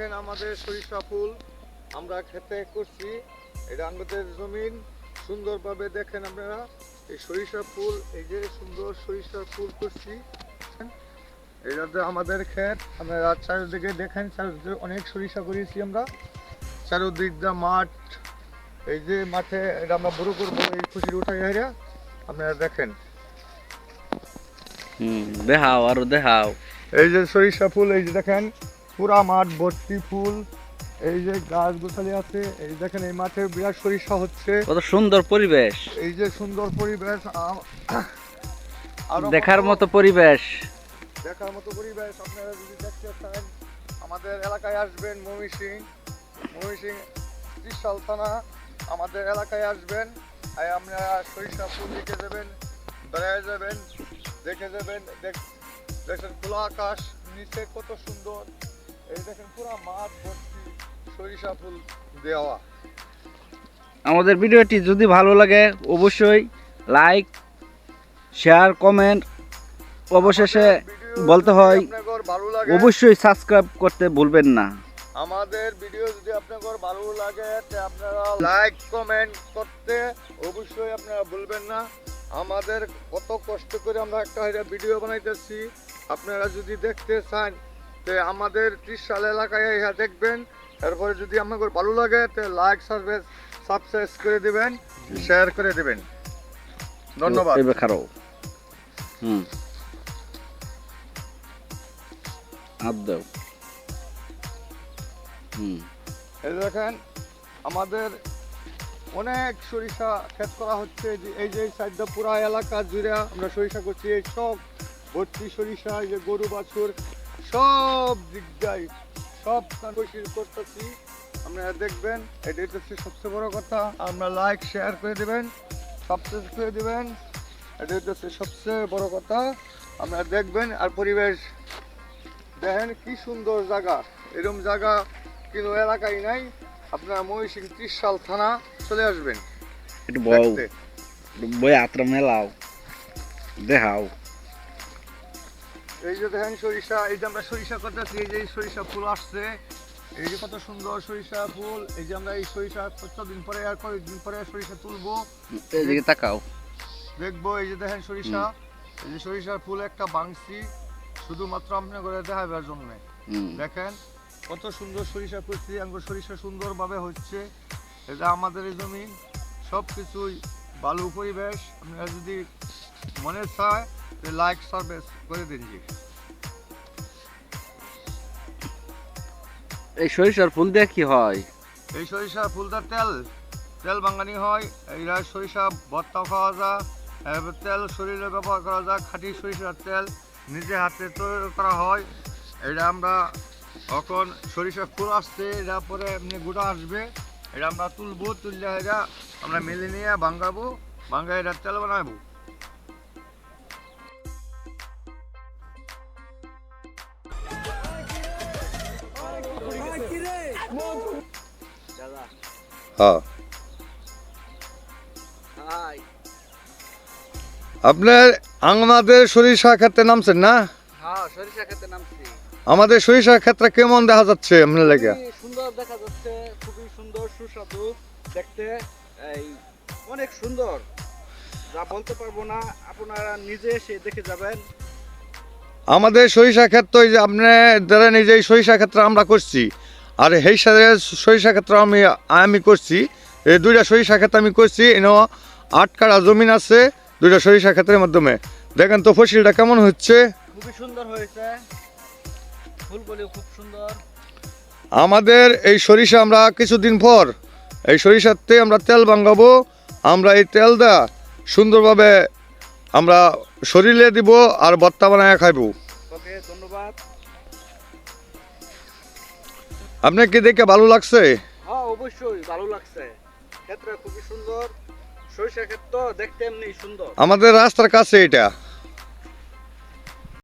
দেখেন আমাদের সরিষা ফুল। আমরা খেতে করছি। এটা আমাদের জমিন। সুন্দরভাবে দেখেন আপনারা। এই সরিষা ফুল এই যে সুন্দর সরিষা ফুল করছি। এটাতে আমাদের ক্ষেত। আপনারা চারিদিকে দেখেন চারিদিকে অনেক সরিষা করেছি আমরা। চারিদিক দা মাঠ। এই যে মাঠে এটা আমরা বড় করব এই খুশির উঠাই হাইরা। আপনারা দেখেন। হুম দেখাও আরও দেখাও। এই যে সরিষা ফুল এই যে দেখেন। পুরা মাঠ ভর্তি ফুল। এই যে গাছ গোছালি আছে এই দেখেন এই মাঠে বিরাট সরিষা হচ্ছে। কত সুন্দর পরিবেশ। এই যে সুন্দর পরিবেশ দেখার মতো পরিবেশ। দেখার মতো পরিবেশ আপনারা যদি দেখতে চান আমাদের এলাকায় আসবেন ময়মনসিং ময়মনসিং ত্রিশাল থানা আমাদের এলাকায় আসবেন। আর আপনারা সরিষা ফুল দেখে যাবেন বেড়ায় যাবেন দেখে যাবেন দেখ- দেখেন খোলা আকাশ নিচে কত সুন্দর। এই দেখেন পুরো মাঠ ভর্তি সরিষা ফুল দেওয়া। আমাদের ভিডিওটি যদি ভালো লাগে অবশ্যই লাইক শেয়ার কমেন্ট অবশেষে বলতে হয় অবশ্যই সাবস্ক্রাইব করতে ভুলবেন না। আমাদের ভিডিও যদি আপনাদের ভালো লাগে আপনারা লাইক কমেন্ট করতে অবশ্যই আপনারা ভুলবেন না। আমাদের কত কষ্ট করে আমরা একটা ভিডিও বানাইতেছি। আপনারা যদি দেখতে চান তে আমাদের ত্রিশাল এলাকায় ইহা দেখবেন। এরপরে যদি আপনাদের ভালো লাগে তে লাইক সার্ভিস সাবস্ক্রাইব করে দিবেন শেয়ার করে দিবেন। ধন্যবাদ। এবার খারাও হুম। হাত হুম। এই দেখেন আমাদের অনেক সরিষা ক্ষেত করা হচ্ছে। যে এই যে সাইডটা পুরা এলাকা জুড়ে আমরা সরিষা করছি। এই সব ভর্তি সরিষা এই যে গরু বাছুর সব দিকটাই সব পরিষ্কার করতেছি। আপনারা দেখবেন এটা হচ্ছে সবচেয়ে বড় কথা। আমরা লাইক শেয়ার করে দেবেন সাবস্ক্রাইব করে দেবেন। এটা হচ্ছে সবচেয়ে বড় কথা। আপনারা দেখবেন আর পরিবেশ। দেখেন কি সুন্দর জায়গা। এরকম জায়গা কিন্তু এলাকায় নাই। আপনারা মহিষিং ত্রিশাল থানা চলে আসবেন। একটু বউ বই আত্রা মেলাও। দেখাও। এই যে দেখেন সরিষা এই যে আমরা সরিষা করতেছি এই যে সরিষা ফুল আসছে। এই যে কত সুন্দর সরিষা ফুল। এই যে আমরা এই সরিষা দিন পরে আর কয়েকদিন পরে সরিষা তুলবো? এদিকে তাকাও। দেখব এই যে দেখেন সরিষা। এই যে সরিষার ফুল একটা বাংছি শুধুমাত্র আপনার করে দেখাবার জন্য। দেখেন কত সুন্দর সরিষা করছি আঙ্গুর সরিষা সুন্দরভাবে হচ্ছে। এটা আমাদের এই জমি সব কিছুই ভালো পরিবেশ। আপনারা যদি মনে চায় লাইক সার্ভিস করে দিন জি এই সরিষার ফুল দিয়ে কি হয়? এই সরিষা ফুলদার তেল তেল বাঙানি হয় এইরা সরিষা ভর্তা খাওয়া যায় তেল শরীরে ব্যবহার করা যায় খাঁটি সরিষার তেল নিজে হাতে তৈরি করা হয়। এটা আমরা এখন সরিষা ফুল আসছে এটা পরে এমনি গুঁড়া আসবে। এটা আমরা তুলবো তুললে এটা আমরা মেলে নিয়ে ভাঙ্গাবো ভাঙ্গা এটা তেল বানাবো। হ্যাঁ। আপনার আমাদের সরিষা ক্ষেত্রে নামছেন না? হ্যাঁ আমাদের সরিষা ক্ষেত্রে কেমন দেখা যাচ্ছে আপনার লেগে? সুন্দর দেখা যাচ্ছে খুবই সুন্দর সুস্বাদু দেখতে এই অনেক সুন্দর। যা বলতে পারব না আপনারা নিজে এসে দেখে যাবেন। আমাদের সরিষা ক্ষেত্র যে ধরেন এই সরিষা ক্ষেত্র আমরা করছি আর সেই সাথে সরিষা ক্ষেত্র আমি আমি করছি। এই দুইটা সরিষা ক্ষেত্র আমি করছি এনে আট কাড়া জমিন আছে দুইটা সরিষা ক্ষেত্রের মাধ্যমে। দেখেন তো ফসিলটা কেমন হচ্ছে? খুবই সুন্দর হয়েছে। ফুলগুলি খুব সুন্দর। আমাদের এই সরিষা আমরা কিছুদিন পর এই সরিষাতে আমরা তেল ভাঙাবো আমরা এই তেলটা সুন্দরভাবে আমরা শরীরে দিব আর ভত্তা বানায় খাইবো। ওকে ধন্যবাদ। আপনার কি দেখে ভালো লাগছে? হ্যাঁ অবশ্যই ভালো লাগছে। ক্ষেত্রে খুবই সুন্দর। সরিষা ক্ষেত্র দেখতে এমনি সুন্দর। আমাদের রাস্তার কাছে এটা।